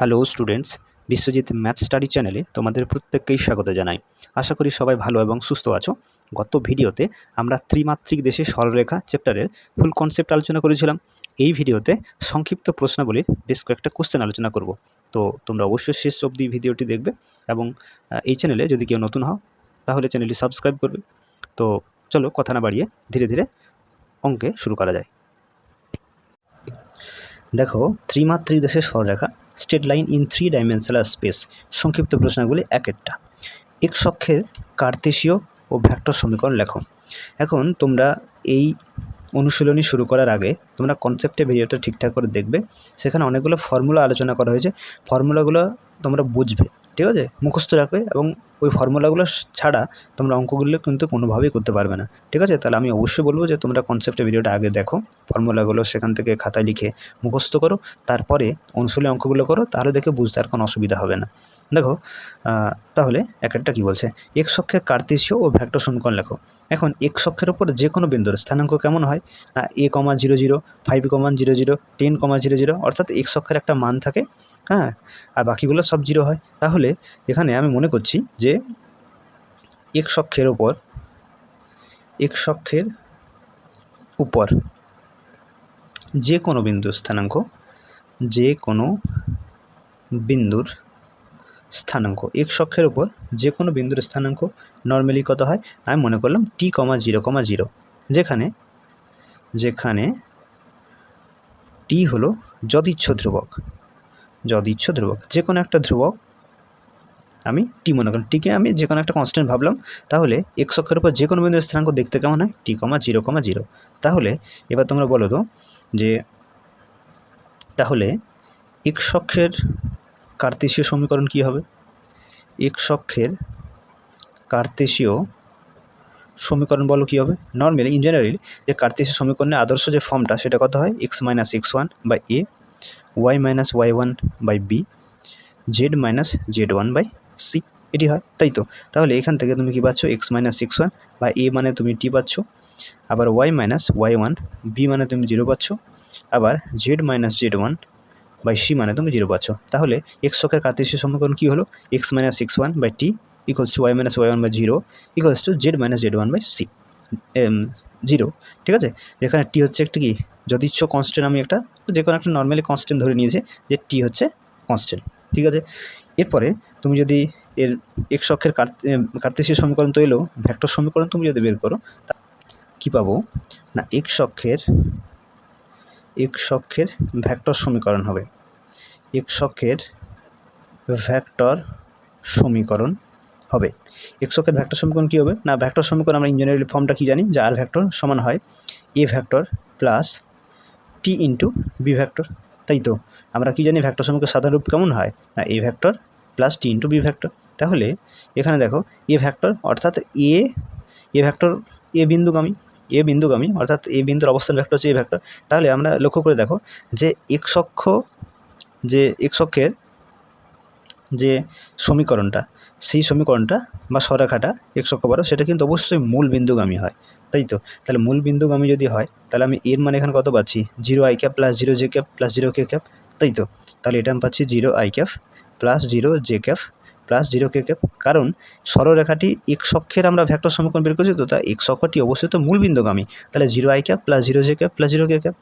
Hello students Biswajit math study চ্যানেলে তোমাদের প্রত্যেককেই স্বাগত জানাই। আশা করি সবাই ভালো এবং সুস্থ আছো। গত ভিডিওতে আমরা ত্রিমাত্রিক দেশে সরলরেখা চ্যাপ্টারের ফুল কনসেপ্ট আলোচনা করেছিলাম। এই ভিডিওতে সংক্ষিপ্ত প্রশ্নাবলীর বেশ কয়েকটা কোশ্চেন আলোচনা করব। তো তোমরা অবশ্যই শেষ অবধি ভিডিওটি দেখবে এবং এই চ্যানেলে যদি কেউ নতুন হও, তাহলে চ্যানেলটি সাবস্ক্রাইব করবে। তো চলো কথা না বাড়িয়ে ধীরে ধীরে অঙ্কে শুরু করা যায়। দেখো ত্রিমাত্রিক দেশের সরলরেখা state line in three dimensional space সংক্ষিপ্ত প্রশ্নগুলি এক একটা। এক সক্ষের কার্তেশীয় ও ভ্যাক্টর সমীকরণ লেখো। এখন তোমরা এই অনুশীলনী শুরু করার আগে তোমরা কনসেপ্টে ভিডিওটা ঠিকঠাক করে দেখবে। সেখানে অনেকগুলো ফর্মুলা আলোচনা করা হয়েছে। ফর্মুলাগুলো তোমরা বুঝবে। ঠিক আছে? মুখস্থ রাখবে এবং ওই ফর্মুলাগুলো ছাড়া তোমরা অঙ্কগুলো কিন্তু কোনোভাবেই করতে পারবে না। ঠিক আছে? তাহলে আমি অবশ্যই বলব যে তোমরা কনসেপ্টের ভিডিওটা আগে দেখো, ফর্মুলাগুলো সেখান থেকে খাতায় লিখে মুখস্থ করো, তারপরে অনুশীলনী অঙ্কগুলো করো, তাহলে দেখে বুঝতে আর কোনো অসুবিধা হবে না। দেখো তাহলে এক একটা কী বলছে? এক অক্ষের কার্তেশীয় ও ভ্যাক্টর সমীকরণ লেখো। এখন এক অক্ষের ওপর যে কোনো বিন্দুর স্থানাঙ্ক কেমন হয়? না a comma zero zero five comma zero zero ten comma zero zero অর্থাৎ এক অক্ষের একটা মান থাকে হ্যাঁ? আর বাকিগুলো সব জিরো হয়। তাহলে এখানে আমি মনে করছি যে এক অক্ষের ওপর এক উপর যে কোনো বিন্দুর স্থানাঙ্ক যে কোনো বিন্দুর স্থানাঙ্ক। এক অক্ষের উপর যে কোনো বিন্দুর স্থানাঙ্ক নর্মালি কত হয়? আমি মনে করলাম টি কমা জিরো কমা জিরো যেখানে যেখানে টি হলো যদিচ্ছ ধ্রুবক। যদিচ্ছ ধ্রুবক। যে কোনো একটা ধ্রুবক, আমি টি মনে করলাম। টিকে আমি যে কোনো একটা কনস্ট্যান্ট ভাবলাম, তাহলে এক অক্ষের উপর যে কোনো বিন্দুর স্থানাঙ্ক দেখতে কেমন হয়? টি কমা জিরো কমা জিরো তাহলে, এবার তোমরা বলো তো যে, তাহলে এক অক্ষের কার্তেশীয় সমীকরণ কী হবে? এক অক্ষের কার্তেশীয় সমীকরণ বলো কী হবে? নর্মালি ইন জেনারেল যে কার্তেশীয় সমীকরণের আদর্শ যে ফর্মটা সেটা কত হয়? X minus x one by a y minus y one by b z minus z one by c এটি হয়, তাই তো? তাহলে এখান থেকে তুমি কী পাচ্ছ? এক্স মাইনাস এক্স ওয়ান বা এ মানে তুমি টি পাচ্ছ, আবার y minus y one b মানে তুমি জিরো পাচ্ছ, আবার z minus z one by c মানে তুমি জিরো পাচ্ছ। তাহলে এক্স অক্ষের কার্তেশীয় সমীকরণ কী হলো? X minus x one by t equals to y minus y one by zero equals to z minus z one by c zero ঠিক আছে? যেখানে টি হচ্ছে একটা কি? যদি ইচ্ছ কনস্ট্যান্ট আমি একটা যে কোনো একটা নর্মালি কনস্ট্যান্ট ধরে নিয়েছে যে টি হচ্ছে কনস্ট্যান্ট ঠিক আছে? এরপরে তুমি যদি এর এক্স অক্ষের কার্তেশীয় সমীকরণ তো এলো ভ্যাক্টর সমীকরণ তুমি যদি বের করো, তা কী পাবো? না এক্স অক্ষের এক্স অক্ষের ভ্যাক্টর সমীকরণ হবে। এক্স অক্ষের ভ্যাক্টর সমীকরণ হবে। এক্স অক্ষের ভ্যাক্টর সমীকরণ কী হবে? না ভ্যাক্টর সমীকরণ আমরা ইঞ্জিনিয়ারিং ফর্মটা কী জানি? যে আর ভ্যাক্টর সমান হয় a vector plus t into b vector তাই তো? আমরা কি জানি ভ্যাক্টর সমীকরণ সাধারণ রূপ কেমন হয়? না a vector plus t into b vector তাহলে এখানে দেখো এ ভ্যাক্টর অর্থাৎ এ এ ভ্যাক্টর এ বিন্দুগামী। এ বিন্দুগামী, অর্থাৎ এ বিন্দুর অবস্থান ভ্যাক্টর হচ্ছে এ ভ্যাক্টর তাহলে আমরা লক্ষ্য করে দেখো যে এক্স অক্ষ, যে এক্স অক্ষের যে সমীকরণটা, সেই সমীকরণটা বা সরেখাটা অক্ষ বারো সেটা কিন্তু অবশ্যই মূল বিন্দুগামী হয়, তাই তো? তাহলে মূল বিন্দুগামী যদি হয়, তাহলে আমি এর মানে এখানে কত পাচ্ছি? Zero i cap plus zero j cap plus zero k cap তাই তো? তাহলে এটা আমি পাচ্ছি zero i cap plus zero j cap plus zero k cap কারণ সরলরেখাটি এক্স অক্ষের আমরা ভ্যাক্টর সমীকরণ বের করছি তো তা এক্স অক্ষটি অবশ্যই তো মূল বিন্দুগামী তাহলে zero i cap plus zero j cap plus zero k cap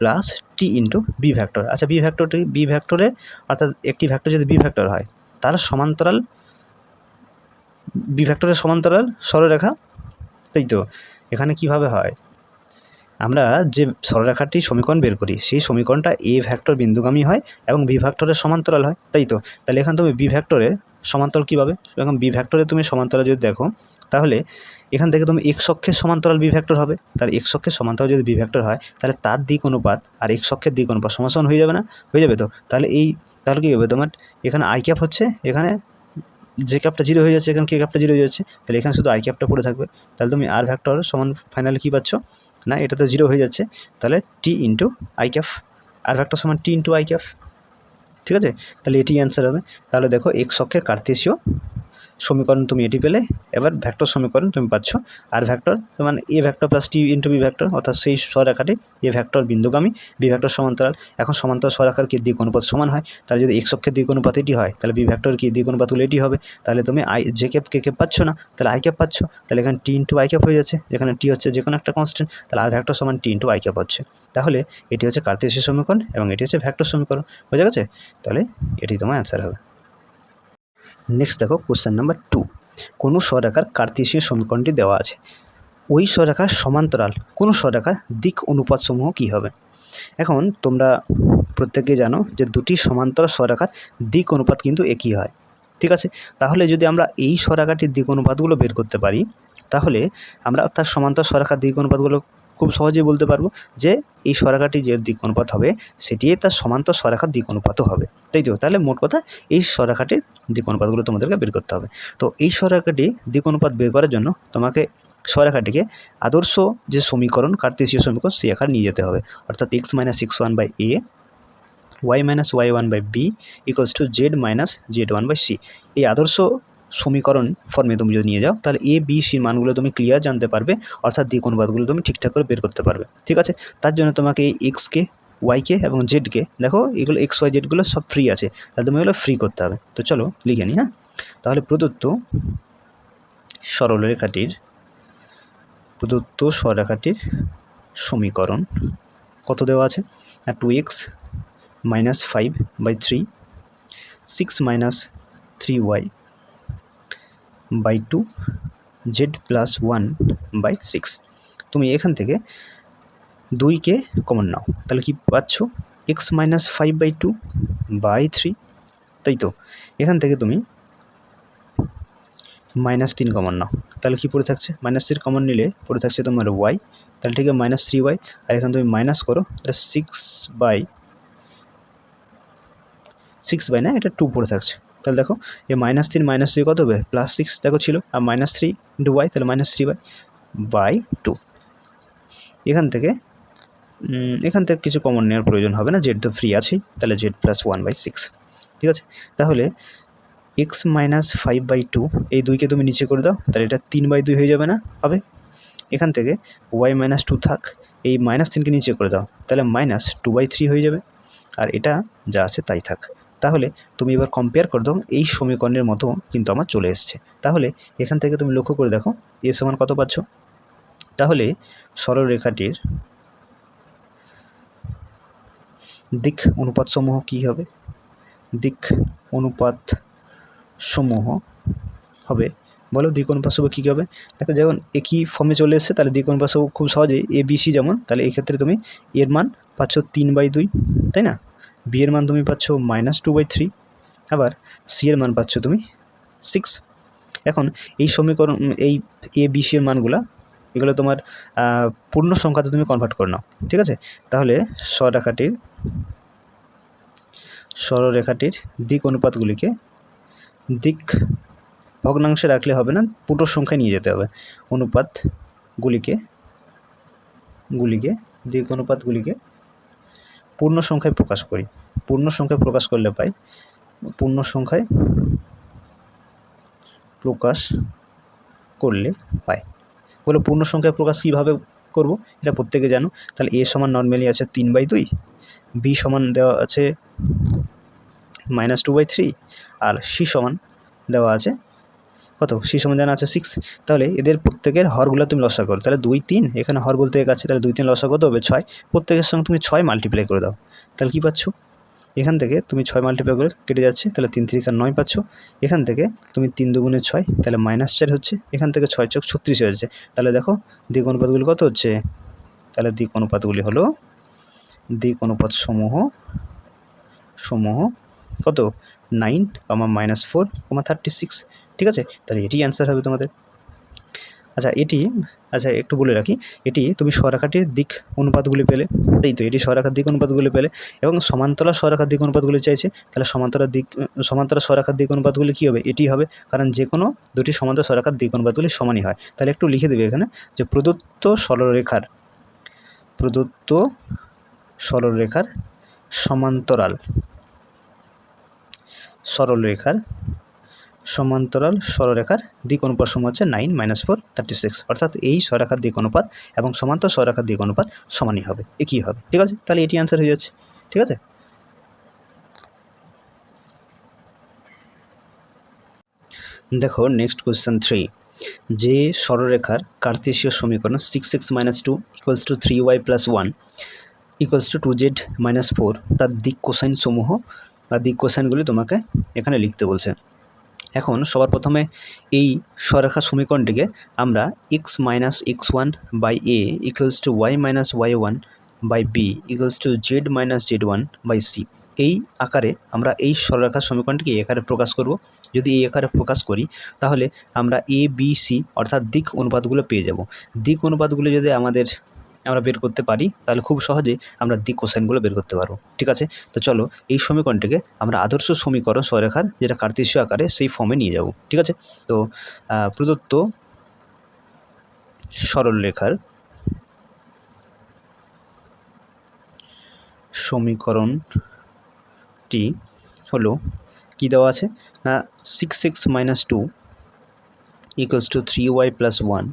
plus t into b vector আচ্ছা বি ভ্যাক্টরটি বি ভ্যাক্টরে অর্থাৎ একটি ভ্যাক্টর যদি বি ভ্যাক্টর হয়, তার সমান্তরাল বি ভ্যাক্টরের সমান্তরাল সরলরেখা, তাই তো? এখানে কীভাবে হয়? আমরা যে সরলরেখাটি সমীকরণ বের করি, সেই সমীকরণটা এ ভ্যাক্টর বিন্দুগামী হয় এবং বি ভ্যাক্টরের সমান্তরাল হয়, তাই তো? তাহলে এখানে তুমি বি ভ্যাক্টরের সমান্তরাল কীভাবে? এখন বি ভ্যাক্টরে তুমি সমান্তরাল যদি দেখো, তাহলে এখান থেকে তুমি এক অক্ষের সমান্তরাল বি ভ্যাক্টর হবে। তাহলে এক অক্ষের সমান্তরাল যদি বি ভ্যাক্টর হয়, তাহলে তার দিক অনুপাত আর এক অক্ষের দিক অনুপাত সমান হয়ে যাবে না? হয়ে যাবে তো? তাহলে এই, তাহলে কী হবে তোমার? এখানে আই ক্যাপ হচ্ছে, এখানে যে ক্যাপটা জিরো হয়ে যাচ্ছে, এখানে কে ক্যাপটা জিরো হয়ে যাচ্ছে, তাহলে এখানে শুধু আই ক্যাপটা পড়ে থাকবে। তাহলে তুমি আর ভ্যাক্টর সমান ফাইনালি কী পাচ্ছ? না, এটা তো জিরো হয়ে যাচ্ছে, তাহলে টি ইন্টু আই ক্যাফ আর একটা সমান টি ইন্টু আই ক্যাফ ঠিক আছে? তাহলে এটি অ্যান্সার হবে। তাহলে দেখো এক্স অক্ষের কার্তেশীয় সমীকরণ তুমি এটি পেলে, এবার ভ্যাক্টর সমীকরণ তুমি পাচ্ছ। আর ভ্যাক্টর মানে a vector plus t into b vector অর্থাৎ সেই স্বরেখাটি এ ভ্যাক্টর বিন্দুগামী বি ভ্যাক্টর সমান্তরাল। এখন সমান্তরাল স্বরেখার কি দিক অনুপাত সমান হয়? তাহলে যদি এক্স অক্ষের দিক অনুপাত এটি হয়, তাহলে বি ভ্যাক্টর কি দিক অনুপাতগুলো এটি হবে? তাহলে তুমি i j cap k cap পাচ্ছ না, তাহলে আই ক্যাপ পাচ্ছ। তাহলে এখানে টি ইন্টু আই ক্যাপ হয়ে যাচ্ছে, যেখানে টি হচ্ছে যে কোনো একটা কনস্ট্যান্ট তাহলে আর ভ্যাক্টর সমান টি ইন্টু আই ক্যাপ হচ্ছে। তাহলে এটি হচ্ছে কার্তেশীয় সমীকরণ এবং এটি হচ্ছে ভ্যাক্টর সমীকরণ। বোঝা গেছে? তাহলে এটি তোমার অ্যান্সার হবে। নেক্সট দেখো কোশ্চেন নাম্বার টু কোনো স্বরেখার কার্তেশীয় সমীকরণটি দেওয়া আছে? ওই স্বরেখার সমান্তরাল, কোনো স্বরেখার দিক অনুপাত সমূহ কী হবে? এখন তোমরা প্রত্যেকে জানো যে দুটি সমান্তরাল স্বরেখার দিক অনুপাত কিন্তু একই হয়। ঠিক আছে? তাহলে যদি আমরা এই স্বরেখাটির দিক অনুপাতগুলো বের করতে পারি, তাহলে আমরা তার সমান্তর স্বরেখার দিক অনুপাতগুলো খুব সহজেই বলতে পারব যে এই স্বরেখাটি যে দিক অনুপাত হবে সেটি তার সমান্তর স্বরেখার দিক অনুপাতও হবে। তাই তো? তাহলে মোট কথা এই স্বরেখাটির দিক অনুপাতগুলো তোমাদেরকে বের করতে হবে। তো এই স্বরেখাটি দিক অনুপাত বের করার জন্য তোমাকে স্বরেখাটিকে আদর্শ যে সমীকরণ কার্তেশীয় সমীকরণ সে আকার নিয়ে যেতে হবে। অর্থাৎ x minus x one by a y minus y one by b equals to z minus z one by c এই আদর্শ সমীকরণ ফর্মে তুমি যদি নিয়ে যাও, তাহলে এ বি সির মানগুলো তুমি ক্লিয়ার জানতে পারবে, অর্থাৎ দিক অনুপাতগুলো তুমি ঠিকঠাক করে বের করতে পারবে। ঠিক আছে? তার জন্য তোমাকে এই এক্সকে ওয়াইকে এবং জেডকে দেখো এগুলো এক্স ওয়াই জেডগুলো সব ফ্রি আছে, তাহলে তুমি এগুলো ফ্রি করতে হবে। তো চলো লিখে নিই হ্যাঁ? তাহলে প্রদত্ত সরলরেখাটির প্রদত্ত সরলরেখাটির সমীকরণ কত দেওয়া আছে? Two x five by three six minus three y by two z plus one by six তুমি এখান থেকে দুইকে কমন নাও। তাহলে কি পাচ্ছ? X minus five by two by three তাই তো? এখান থেকে তুমি মাইনাস তিন কমন নাও। তাহলে কী পড়ে থাকছে? মাইনাস থ্রি কমন নিলে পড়ে থাকছে তোমার ওয়াই তাহলে ঠিক আছে মাইনাস থ্রি ওয়াই আর এখানে তুমি মাইনাস করো, তাহলে সিক্স বাই সিক্স বাই না এটা টু পড়ে থাকছে। তাহলে দেখো, এ মাইনাস তিন মাইনাস থ্রি কত হবে? প্লাস সিক্স দেখো ছিল, আর মাইনাস থ্রি ইন্টু ওয়াই তাহলে minus three by by two এখান থেকে এখান থেকে কিছু কমন নেওয়ার প্রয়োজন হবে না জেড তো ফ্রি আছেই, তাহলে z plus one by six ঠিক আছে? তাহলে x minus five by two এই দুইকে তুমি নিচে করে দাও, তাহলে এটা তিন বাই দুই হয়ে যাবে না, হবে? এখান থেকে ওয়াই মাইনাস টু থাক, এই মাইনাস তিনকে নিচে করে দাও, তাহলে মাইনাস টু বাই থ্রি হয়ে যাবে। আর এটা যা আছে তাই থাক। তাহলে তুমি এবার কম্পেয়ার করে দাও, এই সমীকরণের মতো কিন্তু আমার চলে এসছে। তাহলে এখান থেকে তুমি লক্ষ্য করে দেখো এ সমান কত পাচ্ছ? তাহলে সরলরেখাটির দিক অনুপাত সমূহ কী হবে? দিক অনুপাত সমূহ হবে, বলো দিক অনুপাত সমূহ কী হবে? দেখো যখন একই ফর্মে চলে এসছে, তাহলে দিক অনুপাত সমূহ খুব সহজেই এ বি সি যেমন, তাহলে এই ক্ষেত্রে তুমি এর মান পাচ্ছ তিন বাই দুই, তাই না? বি এর মান তুমি পাচ্ছ মাইনাস টু বাই থ্রি আবার সি এর মান পাচ্ছ তুমি সিক্স এখন এই সমীকরণ, এই এ বি সি এর মানগুলা, এগুলো তোমার পূর্ণ সংখ্যাতে তুমি কনভার্ট করে নাও, ঠিক আছে? তাহলে স্বরেখাটির সরলরেখাটির দিক অনুপাতগুলিকে দিক ভগ্নাংশে রাখলে হবে না পুটো সংখ্যায় নিয়ে যেতে হবে। অনুপাতগুলিকে, গুলিকে, দিক অনুপাতগুলিকে পূর্ণ সংখ্যায় প্রকাশ করি। পূর্ণ সংখ্যায় প্রকাশ করলে পাই, পূর্ণ সংখ্যায় প্রকাশ করলে পাই। বলে, পূর্ণ সংখ্যায় প্রকাশ কীভাবে করব? এটা প্রত্যেকে জানো। তাহলে এ সমান নর্মালি আছে তিন বাই দুই, বি সমান দেওয়া আছে মাইনাস টু বাই থ্রি আর সি সমান দেওয়া আছে কত? সি সমান জানা আছে সিক্স তাহলে এদের প্রত্যেকের হরগুলো তুমি লসা করো। তাহলে দুই, তিন, এখানে হর বলতে এক আছে তাহলে দুই, তিন লসা কত হবে? ছয়। প্রত্যেকের সঙ্গে তুমি ছয় মাল্টিপ্লাই করে দাও। তাহলে কী পাচ্ছ? এখান থেকে তুমি ছয় মাল্টিপ্লাই করে কেটে যাচ্ছে, তাহলে তিন তিরিকা নয় পাচ্ছ। এখান থেকে তুমি তিন দুগুণে ছয়, তাহলে মাইনাস চার হচ্ছে। এখান থেকে ছয় চোখ ছত্রিশ হয়েছে তাহলে দেখো, দিক অনুপাতগুলি কত হচ্ছে? তাহলে দিক অনুপাতগুলি হলো, দিক অনুপাত সমূহ সমূহ কত? Nine comma minus four comma thirty six ঠিক আছে? তাহলে এটি অ্যান্সার হবে তোমাদের। আচ্ছা এটি আচ্ছা একটু বলে রাখি। এটি তুমি স্বরেখাটির দিক অনুপাতগুলি পেলে। এই তো, এটি স্বরেখার দিক অনুপাতগুলি পেলে এবং সমান্তরাল স্বরেখার দিক অনুপাতগুলি চাইছে। তাহলে সমান্তরাল দিক, সমান্তরাল স্বরেখার দিক অনুপাতগুলি কী হবে? এটি হবে, কারণ যে কোনো দুটি সমান্তরাল স্বরেখার দিক অনুপাতগুলি সমানই হয়। তাহলে একটু লিখে দেবে এখানে যে প্রদত্ত সরলরেখার প্রদত্ত সরলরেখার সমান্তরাল সরলরেখার সমান্তরাল সরলরেখার দিক অনুপাত সমান হচ্ছে nine minus four thirty six অর্থাৎ এই সররেখার দিক অনুপাত এবং সমান্তর সররেখার দিক অনুপাত সমানই হবে। একই হবে? ঠিক আছে? তাহলে এটি অ্যান্সার হয়ে যাচ্ছে। ঠিক আছে? দেখো নেক্সট কোয়েশ্চেন থ্রি যে সরলরেখার কার্তেশীয় সমীকরণ six six minus two equals to three y plus one equals to two z minus four তার দিক কোসাইন সমূহ বা দিক কোসাইনগুলি তোমাকে এখানে লিখতে বলছে। এখন সবার প্রথমে এই সরেখা সমীকরণটিকে আমরা x minus x one by a equals to y minus y one by b equals to z minus z one by c এই আকারে আমরা এই সরলরেখার সমীকরণটিকে এই আকারে প্রকাশ করব। যদি এই আকারে প্রকাশ করি, তাহলে আমরা এ বি সি অর্থাৎ দিক অনুপাতগুলো পেয়ে যাব। দিক অনুপাতগুলো যদি আমাদের আমরা বের করতে পারি, তাহলে খুব সহজে আমরা দিক কোসাইনগুলো বের করতে পারব, ঠিক আছে? তো চলো, এই সমীকরণটিকে আমরা আদর্শ সমীকরণ সরেখার যেটা কার্তেশীয় আকারে সেই ফর্মে নিয়ে যাব, ঠিক আছে? তো প্রদত্ত সরলরেখার সমীকরণটি হলো, কী দেওয়া আছে? না six x minus two equals to three y plus one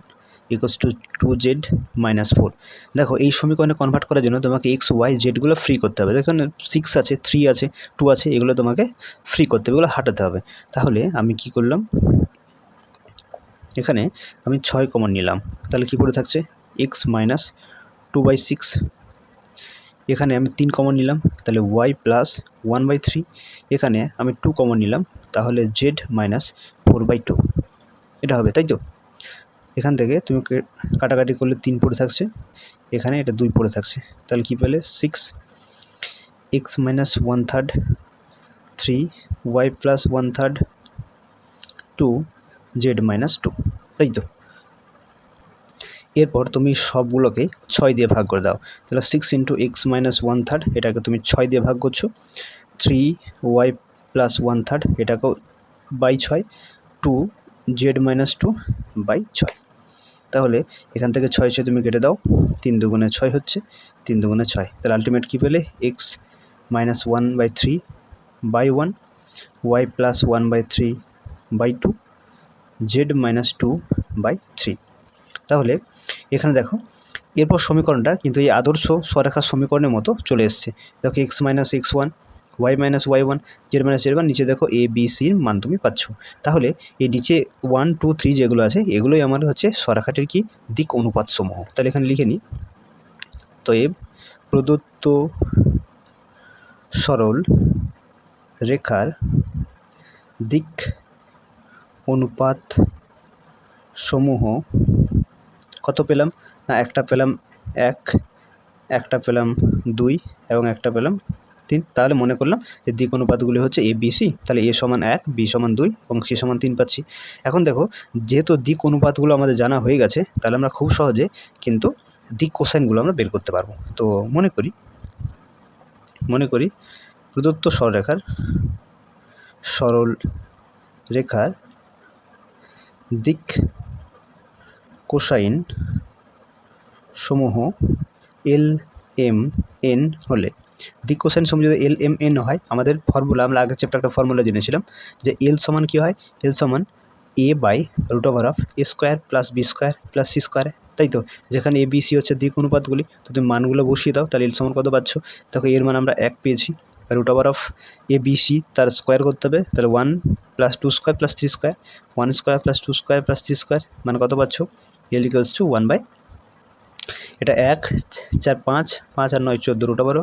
equals to two z minus four দেখো, এই সমীকরণে কনভার্ট করার জন্য তোমাকে এক্স ওয়াই জেডগুলো ফ্রি করতে হবে। এখানে সিক্স আছে থ্রি আছে টু আছে, এগুলো তোমাকে ফ্রি করতে হবে, এগুলো হাঁটাতে হবে। তাহলে আমি কি করলাম? এখানে আমি ছয় কমন নিলাম। তাহলে কী পড়ে থাকছে? X minus two by six এখানে আমি তিন কমন নিলাম। তাহলে y plus one by three এখানে আমি টু কমন নিলাম। তাহলে z minus four by two এটা হবে, তাই তো? এখান থেকে তুমি কাটাকাটি করলে তিন পড়ে থাকছে। এখানে এটা দুই পড়ে থাকছে। তাহলে কী পেলে? Six x minus one third three y plus one third two z minus two তাই তো? এরপর তুমি সবগুলোকে ছয় দিয়ে ভাগ করে দাও। তাহলে six into x minus one third এটাকে তুমি ছয় দিয়ে ভাগ করছ। Three y plus one third এটাকেও বাই ছয় two z minus two by ছয়। তাহলে এখান থেকে ছয় ছয় তুমি কেটে দাও, তিন দুগুণে ছয় হচ্ছে, তিন দুগুণে ছয়। তাহলে আলটিমেট কী পেলে? X minus one by three by one y plus one by three by two z minus two by three তাহলে এখানে দেখো, এরপর সমীকরণটা কিন্তু এই আদর্শ স্বরেখার সমীকরণের মতো চলে এসছে। দেখো x minus x one y minus y one z minus z one নিচে দেখো এ বি সির মান তুমি পাচ্ছ। তাহলে এই নিচে ওয়ান টু থ্রি যেগুলো আছে, এগুলোই আমার হচ্ছে স্বরেখাটির কি দিক অনুপাত সমূহ। তাহলে এখানে লিখে নিই। তো এ প্রদত্ত সরল রেখার দিক অনুপাত সমূহ কত পেলাম? না, একটা পেলাম এক, একটা পেলাম দুই এবং একটা পেলাম তিন, তাহলে মনে করলাম যে দিক অনুপাতগুলি হচ্ছে এ, বি, সি, তাহলে এ সমান এক, বি সমান দুই এবং সি সমান তিন পাচ্ছি। এখন দেখো, যেহেতু দিক অনুপাতগুলো আমাদের জানা হয়ে গেছে, তাহলে আমরা খুব সহজে কিন্তু দিক কোসাইনগুলো আমরা বের করতে পারব। তো মনে করি মনে করি প্রদত্ত সরলরেখার সরল রেখার দিক কোসাইন সমূহ এল, এম, এন হলে দিক কোসাইন সমূহ যদি এল এম এন হয়, আমাদের ফর্মুলা আমরা আগের চ্যাপ্টার একটা ফর্মুলা জেনেছিলাম যে এল সমান কী হয়? এল সমান A by root over of A square plus B square plus C square তাই তো? যেখানে এ বি সি হচ্ছে দিক অনুপাতগুলি, তো তুমি মানগুলো বসিয়ে দাও, তাহলে এল সমান কত পাচ্ছ? দেখো এর মান আমরা এক পেয়েছি root over of A B C তার স্কোয়ার করতে হবে, তাহলে one plus two square plus three square one square plus two square plus three square মানে কত পাচ্ছ? L equals to one by এটা এক, চার, পাঁচ পাঁচ আর নয়, চোদ্দ রুট ওভার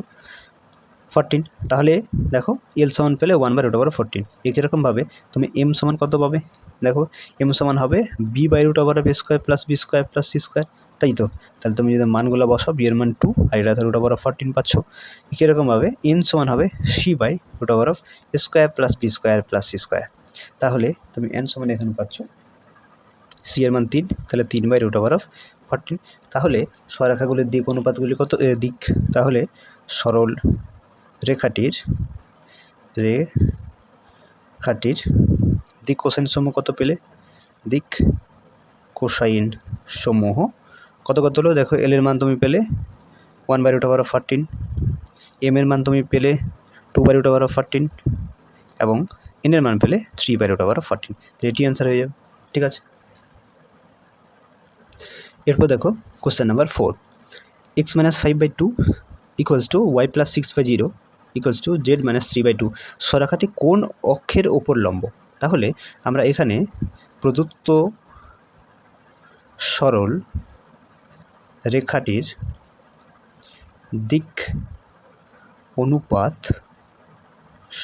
ফোরটিন তাহলে দেখো এল সমান পেলে one by root over fourteen একই রকমভাবে তুমি এম সমান কত পাবে? দেখো এম সমান হবে B by root over B square plus B square plus C square তাই তো? তাহলে তুমি যদি মানগুলো বসাও বি এর মান টু আর এটা রুট ওভার অফ ফোরটিন পাচ্ছ। একই রকমভাবে এন সমান হবে C by root over of square plus B square plus C square তাহলে তুমি এন সমান এখানে পাচ্ছ। সি এর মান তিন, তাহলে তিন by root over of fourteen তাহলে সরেখাগুলির দিক, অনুপাতগুলি কত দিক। তাহলে সরল রেখাটির রেখাটির দিক কোসাইন সমূহ কত পেলে? দিক কোসাইন সমূহ কত কত হলো? দেখো এল এর মান তুমি পেলে one by root over of fourteen M এর মান তুমি পেলে two by root over of fourteen এবং এন এর মান পেলে three by root over fourteen এটি অ্যান্সার হয়ে যাবে, ঠিক আছে? এরপর দেখো question number four X minus five by two equals to Y plus six by zero equals to Z minus three by two সরাখাটি কোন অক্ষের ওপর লম্ব? তাহলে আমরা এখানে প্রদত্ত সরল রেখাটির দিক অনুপাত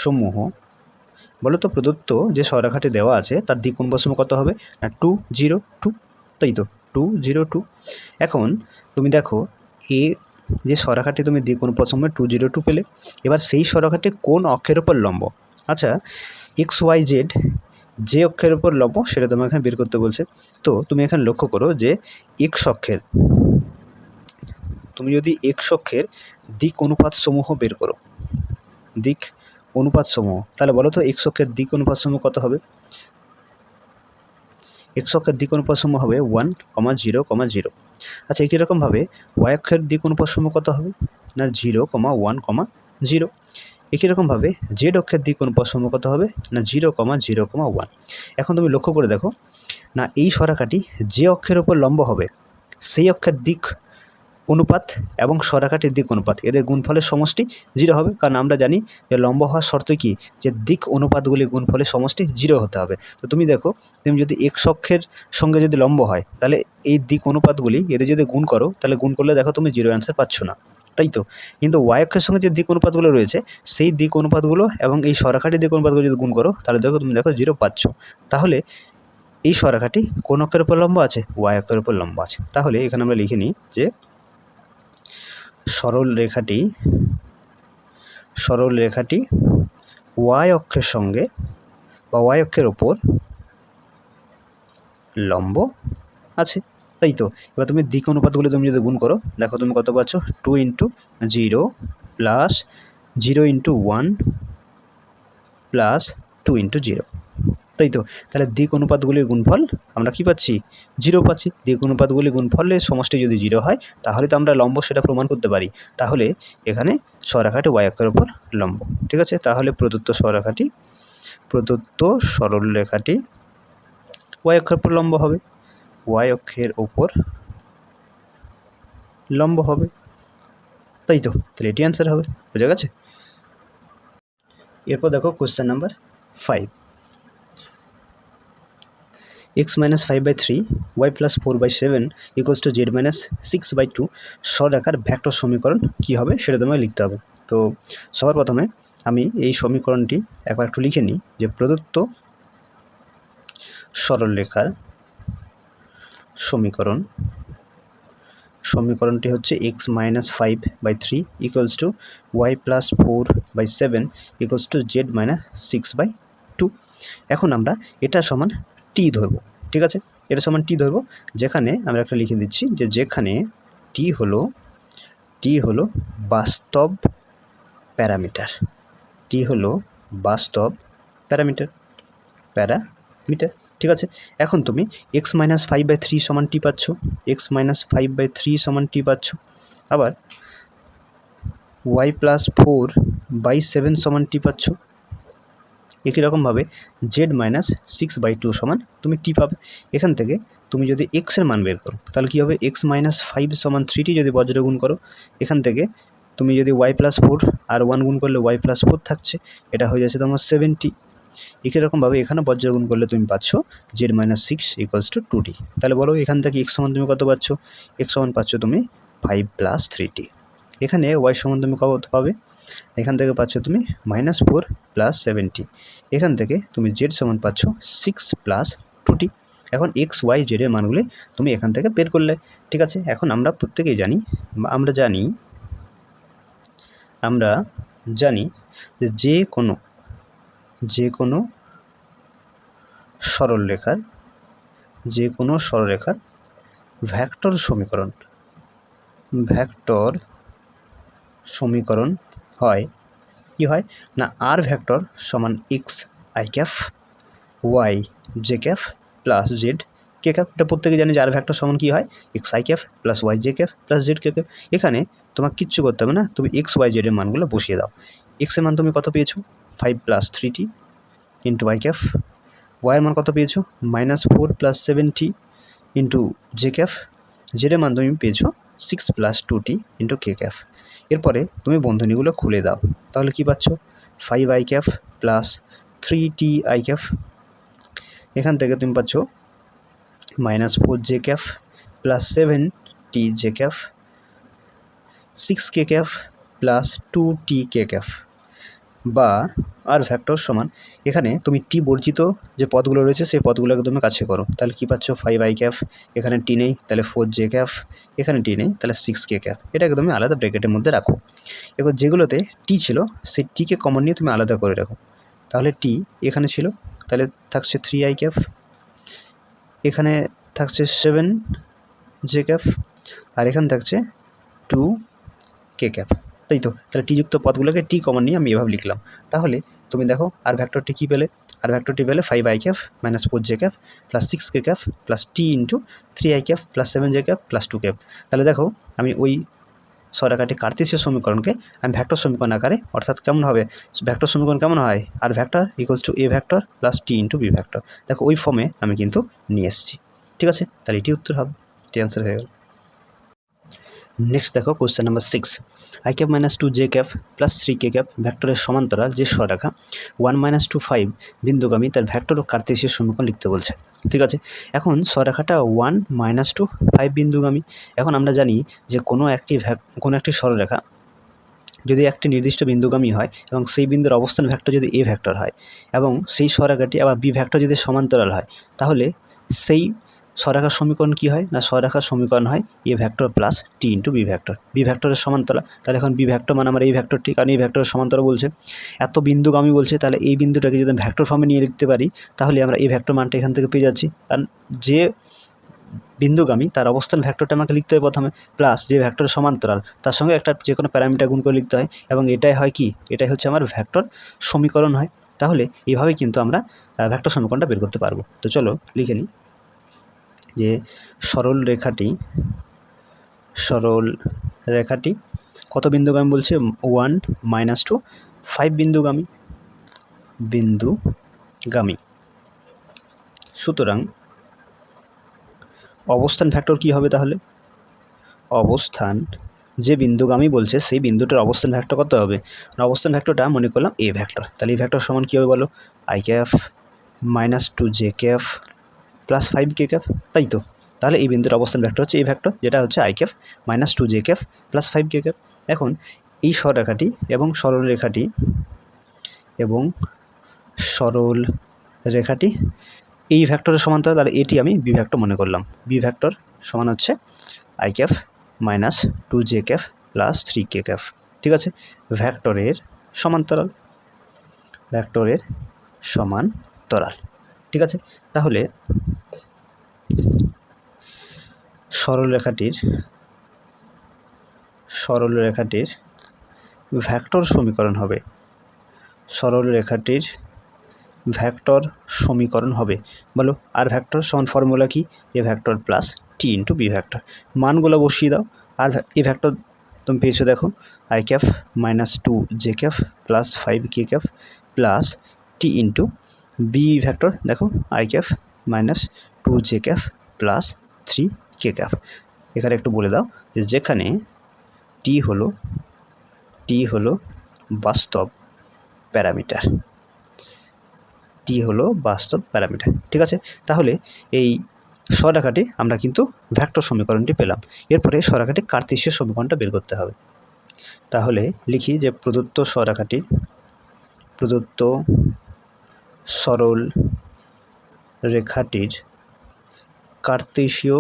সমূহ বলো তো প্রদত্ত যে সরলরেখাটি দেওয়া আছে তার দিক অনুপাত সমূহ কত হবে? না টু জিরো টু তাই তো টু জিরো টু এখন তুমি দেখো এ যে সরাখাটি তুমি অনুপাত সমূহ টু জিরো টু পেলে, এবার সেই সরাখাটি কোন অক্ষের ওপর লম্ব? আচ্ছা এক্স ওয়াই জেড যে অক্ষের ওপর লম্ব সেটা তোমাকে এখানে বের করতে বলছে। তো তুমি এখানে লক্ষ্য করো যে এক্স অক্ষের, তুমি যদি এক্স অক্ষের দিক অনুপাত সমূহ বের করো, দিক অনুপাত সমূহ, তাহলে বলো তো এক্স অক্ষের দিক অনুপাত সমূহ কত হবে? এক্স অক্ষের দিক অনুপাত সমূহ হবে one comma zero comma zero আচ্ছা একই রকমভাবে ওয়াই অক্ষের দিক অনুপাত সমূহ কত হবে? না zero comma one comma zero একই রকমভাবে জেড অক্ষের দিক অনুপাত সমূহ কত হবে? না zero comma zero comma one এখন তুমি লক্ষ্য করে দেখো, না, এই সরাকাটি যে অক্ষের ওপর লম্ব হবে, সেই অক্ষের দিক অনুপাত এবং সরাকাটির দিক অনুপাত। এদের গুণফলের সমষ্টি জিরো হবে, কারণ আমরা জানি যে লম্ব হওয়ার শর্ত কি? যে দিক অনুপাতগুলির গুণফলের সমষ্টি জিরো হতে হবে। তো তুমি দেখো, তুমি যদি এক্স অক্ষের সঙ্গে যদি লম্ব হয়, তাহলে এই দিক অনুপাতগুলি এদের যদি গুণ করো, তাহলে গুণ করলে দেখো তুমি জিরো অ্যান্সার পাচ্ছ না। তাই তো? কিন্তু ওয়াই অক্ষের সঙ্গে যে দিক অনুপাতগুলো রয়েছে, সেই দিক অনুপাতগুলো এবং এই সরাকাটির দিক অনুপাতগুলো যদি গুণ করো, তাহলে দেখো তুমি দেখো জিরো পাচ্ছ। তাহলে এই সরাকাটি কোন অক্ষের উপর লম্ব আছে? ওয়াই অক্ষের উপর লম্ব আছে। তাহলে এখানে আমরা লিখে নিই যে সরল রেখাটি সরল রেখাটি ওয়াই অক্ষের সঙ্গে বা ওয়াই অক্ষের ওপর লম্ব আছে। তাই তো? এবার তুমি দিক অনুপাতগুলো তুমি যদি গুণ করো, দেখো তুমি কত পাচ্ছ? Two into zero plus zero into one plus two into zero তাই তো? তাহলে দিক অনুপাতগুলির গুণফল আমরা কি পাচ্ছি? জিরো পাচ্ছি। দিক অনুপাতগুলির গুণফলের সমষ্টি যদি জিরো হয়, তাহলে তো আমরা লম্ব সেটা প্রমাণ করতে পারি। তাহলে এখানে সরাখাটি ওয়াই অক্ষের ওপর লম্ব, ঠিক আছে? তাহলে প্রদত্ত সরাখাটি প্রদত্ত সরল রেখাটি ওয়াই অক্ষের উপর লম্ব হবে। ওয়াই অক্ষের ওপর লম্ব হবে। তাই তো? তাহলে এটি অ্যান্সার হবে। বুঝা গেছে? এরপর দেখো question number five X minus five by three Y plus four by seven equals to Z minus six by two সরেখার vector সমীকরণ কী হবে সেটা তোমায় লিখতে হবে। তো সবার প্রথমে আমি এই সমীকরণটি একবার একটু লিখে নিই যে প্রদত্ত সরলরেখার সমীকরণ। সমীকরণটি হচ্ছে X minus five by three equals to Y plus four by seven equals to Z minus six by two এখন আমরা এটা সমান টি ধরবো, ঠিক আছে? এটা সমান টি ধরবো, যেখানে আমরা একটা লিখে দিচ্ছি যে যেখানে টি হলো টি হলো বাস্তব প্যারামিটার। টি হলো বাস্তব প্যারামিটার প্যারামিটার, ঠিক আছে? এখন তুমি X minus five by three সমান টি পাচ্ছ, X minus five by three সমান টি পাচ্ছ, আবার Y plus four by seven সমান টি পাচ্ছ একই রকমভাবে Z minus six by two সমান তুমি টি পাবে? এখান থেকে তুমি যদি এক্সের মান বের করো, তাহলে কী হবে? এক্স মাইনাস ফাইভ সমান থ্রিটি যদি বজ্র গুণ করো, এখান থেকে তুমি যদি ওয়াই প্লাস ফোর আর ওয়ান গুণ করলে ওয়াই প্লাস ফোর থাকছে, এটা হয়ে যাচ্ছে তোমার সেভেন্টি একই রকমভাবে এখানে বজ্র করলে তুমি পাচ্ছ Z minus six equals to two T. তাহলে বলো এখান থেকে এক্স সমান তুমি কত পাচ্ছ? এক্স সমান পাচ্ছ তুমি ফাইভ প্লাস থ্রি টি। এখানে ওয়াই সমান তুমি কত পাবে? এখান থেকে পাচ্ছ তুমি মাইনাস ফোর প্লাস সেভেন্টি এখান থেকে তুমি জেড সমান পাচ্ছ সিক্স প্লাস টু টি এখন এক্স ওয়াই জেডের মানগুলি তুমি এখান থেকে বের করলে, ঠিক আছে? এখন আমরা প্রত্যেকেই জানি আমরা জানি আমরা জানি যে যে কোনো যে কোনো সরলরেখার, যে কোনো সরলরেখার ভ্যাক্টর সমীকরণ ভ্যাক্টর সমীকরণ হয়, কি হয়? না আর ভ্যাক্টর সমান X I cap Y J cap plus Z K cap এটা প্রত্যেকে জানি যে আর ভ্যাক্টর সমান কী হয়? X I cap plus Y J cap plus Z K cap এখানে তোমার কিচ্ছু করতে হবে না, তুমি এক্স ওয়াই জেডের মানগুলো বসিয়ে দাও। এক্সের মান তুমি কত পেয়েছ? Five plus three T into I cap ওয়াইয়ের মান কত পেয়েছ? Minus four plus seven T into J cap জেডের মান তুমি পেয়েছ six plus two T into K cap এরপরে তুমি বন্ধনীগুলো খুলে দাও। তাহলে কি পাচ্ছ? Five I cap plus three T I cap এখান থেকে তুমি পাচ্ছ minus four J cap plus seven T J cap six K cap plus two T K cap বা আর ভ্যাক্টর সমান, এখানে তুমি টি বর্জিত যে পদগুলো রয়েছে, সেই পদগুলোকে তুমি কাছে করো। তাহলে কী পাচ্ছ? ফাইভ আই ক্যাফ এখানে টি নেই, তাহলে ফোর জে ক্যাফ এখানে টি নেই, তাহলে সিক্স কে ক্যাফ এটাকে তুমি আলাদা ব্র্যাকেটের মধ্যে রাখো। এবার যেগুলোতে টি ছিল, সেই টিকে কমন নিয়ে তুমি আলাদা করে রাখো। তাহলে টি এখানে ছিল, তাহলে থাকছে থ্রি আই ক্যাফ এখানে থাকছে সেভেন জে ক্যাফ আর এখানে থাকছে টু কে ক্যাপ তাই তো? তাহলে টিযুক্ত পদগুলোকে টি কমন নিয়ে আমি এভাবে লিখলাম। তাহলে তুমি দেখো আর ভ্যাক্টরটি কী পেলে? আর ভ্যাক্টরটি পেলে five I cap minus four J cap plus six K cap plus T into three I cap plus seven J cap plus two cap তাহলে দেখো আমি ওই সরাকাটি কার্তেশীয় সমীকরণকে আমি ভ্যাক্টর সমীকরণ আকারে, অর্থাৎ কেমন হবে? ভ্যাক্টর সমীকরণ কেমন হয়? R vector equals to A vector plus T into B vector দেখো ওই ফর্মে আমি কিন্তু নিয়ে এসেছি। ঠিক আছে? তাহলে এটি উত্তর হবে। এটি অ্যান্সার হয়ে গেল। নেক্সট দেখো question number six I cap minus two J cap plus three K cap ভ্যাক্টরের সমান্তরাল, যে সরেখা ওয়ান মাইনাস টু ফাইভ বিন্দুগামী, তার ভ্যাক্টর ও কার্তেশীয় সমীকরণ লিখতে বলছে। ঠিক আছে? এখন সরেখাটা ওয়ান মাইনাস টু ফাইভ বিন্দুগামী। এখন আমরা জানি যে কোনো একটি ভ্যাক কোনো একটি সরলরেখা যদি একটি নির্দিষ্ট বিন্দুগামী হয় এবং সেই বিন্দুর অবস্থান ভ্যাক্টর যদি এ ভ্যাক্টর হয় এবং সেই সরেখাটি আবার বি ভ্যাক্টর যদি সমান্তরাল হয়, তাহলে সেই সরেখার সমীকরণ কী হয়? না সরেখার সমীকরণ হয় A vector plus T into B vector B ভ্যাক্টরের সমান্তরাল। তাহলে এখন বি ভ্যাক্টর মানে আমার এই ভ্যাক্টরটি কারণ এই ভ্যাক্টরের সমান্তরাল বলছে। এত বিন্দুগামী বলছে, তাহলে এই বিন্দুটাকে যদি ভ্যাক্টর ফর্মে নিয়ে লিখতে পারি, তাহলে আমরা এই ভ্যাক্টর মানটা এখান থেকে পেয়ে যাচ্ছি। কারণ যে বিন্দুগামী, তার অবস্থান ভ্যাক্টরটা আমাকে লিখতে হয় প্রথমে প্লাস যে ভ্যাক্টরের সমান্তরাল, তার সঙ্গে একটা যে কোনো প্যারামিটার গুণ করে লিখতে হয়। এবং এটাই হয় কি? এটাই হচ্ছে আমার ভ্যাক্টর সমীকরণ হয়। তাহলে এইভাবে কিন্তু আমরা ভ্যাক্টর সমীকরণটা বের করতে পারব। তো চলো, লিখে নিই। যে সরল রেখাটি সরল রেখাটি কত বিন্দুগামী বলছে? ওয়ান মাইনাস টু ফাইভ বিন্দুগামী বিন্দুগামী। সুতরাং অবস্থান ফ্যাক্টর কি হবে তাহলে? অবস্থান যে বিন্দুগামী বলছে, সেই বিন্দুটার অবস্থান ভ্যাক্টর কত হবে? অবস্থান ভ্যাক্টরটা মনে করলাম এ ভ্যাক্টর তাহলে এই ভ্যাক্টর সমান কী হবে বলো? I cap minus two J cap plus five K cap তাই তো? তাহলে এই বিন্দুর অবস্থান ভ্যাক্টর হচ্ছে, এই ভ্যাক্টর যেটা হচ্ছে I cap minus two J cap plus five K cap এখন এই সরলরেখাটি এবং সরল রেখাটি এবং সরল রেখাটি এই ভ্যাক্টরের সমান্তরাল, তাহলে এটি আমি বি ভ্যাক্টর মনে করলাম। বি ভ্যাক্টর সমান হচ্ছে I cap minus two J cap plus three K cap ঠিক আছে? ভ্যাক্টরের সমান্তরাল ভ্যাক্টরের সমান্তরাল। ঠিক আছে? তাহলে সরল রেখাটির সরল রেখাটির ভ্যাক্টর সমীকরণ হবে। সরল রেখাটির ভ্যাক্টর সমীকরণ হবে। বলো, আর ভ্যাক্টর সমান ফর্মুলা কি? A vector plus T into B vector মানগুলো বসিয়ে দাও। আর এ ভ্যাক্টর তুমি পেয়েছ দেখো I cap minus two J cap plus five K cap plus T into B vector দেখো I cap minus two J cap plus three K cap এখানে একটু বলে দাও যে যেখানে টি হলো টি হলো বাস্তব প্যারামিটার। টি হলো বাস্তব প্যারামিটার, ঠিক আছে? তাহলে এই সরেখাটি আমরা কিন্তু ভ্যাক্টর সমীকরণটি পেলাম। এরপরে সরেখাটি কার্তেশীয় সমীকরণটা বের করতে হবে। তাহলে লিখি যে প্রদত্ত সরেখাটি প্রদত্ত সরল রেখাটির কার্তেশীয়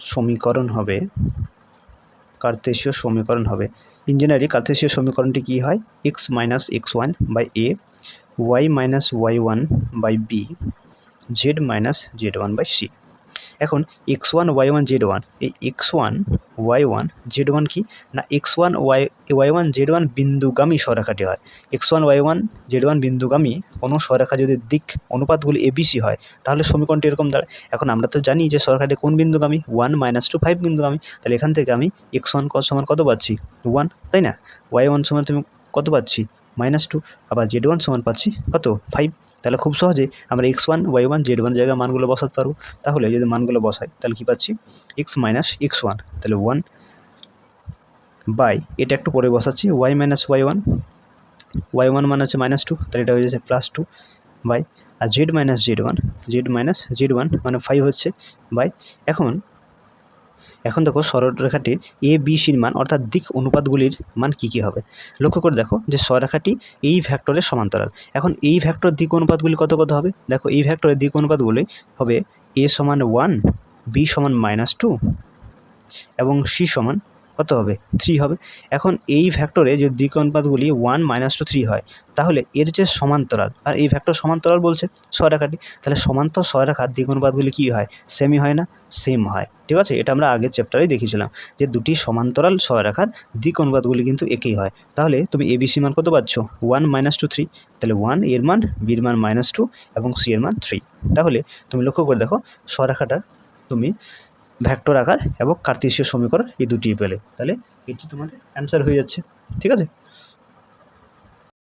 সমীকরণ হবে। কার্তেশীয় সমীকরণ হবে। ইঞ্জিনিয়ারিং কার্তেশীয় সমীকরণটি কী হয়? X minus X one by A Y minus Y one by B Z minus Z one by C এখন X one Y one Z one এই X one Y one Z one কি? না X one Y Y one Z one বিন্দুগামী সরেখাটি হয়। X one Y one Z one বিন্দুগামী, কোনো সরেখা যদি দিক অনুপাতগুলি ABC হয়, তাহলে সমীকরণটি এরকম দাঁড়ায়। এখন আমরা তো জানি যে সরেখাটি কোন বিন্দুগামী? ওয়ান মাইনাস টু ফাইভ বিন্দুগামী। তাহলে এখান থেকে আমি এক্স ওয়ান সমান কত পাচ্ছি? ওয়ান তাই না? ওয়াই ওয়ান সমান তুমি কত পাচ্ছি? মাইনাস টু আবার জেড ওয়ান সমান পাচ্ছি কত? ফাইভ তাহলে খুব সহজে আমরা X one Y one Z one জায়গায় মানগুলো বসাতে পারব। তাহলে যদি মানগুলো বসাই, তাহলে কী পাচ্ছি? এক্স মাইনাস এক্স ওয়ান তাহলে ওয়ান বাই এটা একটু পরে বসাচ্ছি Y minus Y one Y one মানে হচ্ছে মাইনাস টু তাহলে এটা হয়ে যাচ্ছে plus two by R Z minus Z one Z minus Z one মানে ফাইভ হচ্ছে বাই এখন এখন দেখো সরলরেখাটির এ বি সির মান, অর্থাৎ দিক অনুপাতগুলির মান কী কী হবে? লক্ষ্য করে দেখো যে সরলরেখাটি এই ভ্যাক্টরের সমান্তরাল। এখন এই ভ্যাক্টর দিক অনুপাতগুলি কত কত হবে? দেখো এই ভ্যাক্টরের দিক অনুপাতগুলি হবে এ সমান ওয়ান বি সমান মাইনাস টু এবং সি সমান কত হবে? থ্রি হবে। এখন এই ভ্যাক্টরে যে দিক অনুপাতগুলি ওয়ান মাইনাস টু থ্রি হয়, তাহলে এর যে সমান্তরাল, আর এই ভ্যাক্টর সমান্তরাল বলছে সরেখাটি তাহলে সমান্তর সরেখার দিক অনুপাতগুলি কী হয়? সেমই হয় না সেম হয়। ঠিক আছে? এটা আমরা আগের চ্যাপ্টারেই দেখিয়েছিলাম যে দুটি সমান্তরাল সরেখার দিক অনুপাতগুলি কিন্তু একই হয়। তাহলে তুমি এবিসি মান কত পাচ্ছ? ওয়ান মাইনাস টু থ্রি তাহলে ওয়ানের মান বির মান মাইনাস টু এবং সি এর মান থ্রি তাহলে তুমি লক্ষ্য করে দেখো সরেখাটা তুমি ভ্যাক্টর আকার এবং কার্তেশীয় সমীকরণ এই দুটি পেলে। তাহলে এটি তোমাদের অ্যান্সার হয়ে যাচ্ছে। ঠিক আছে?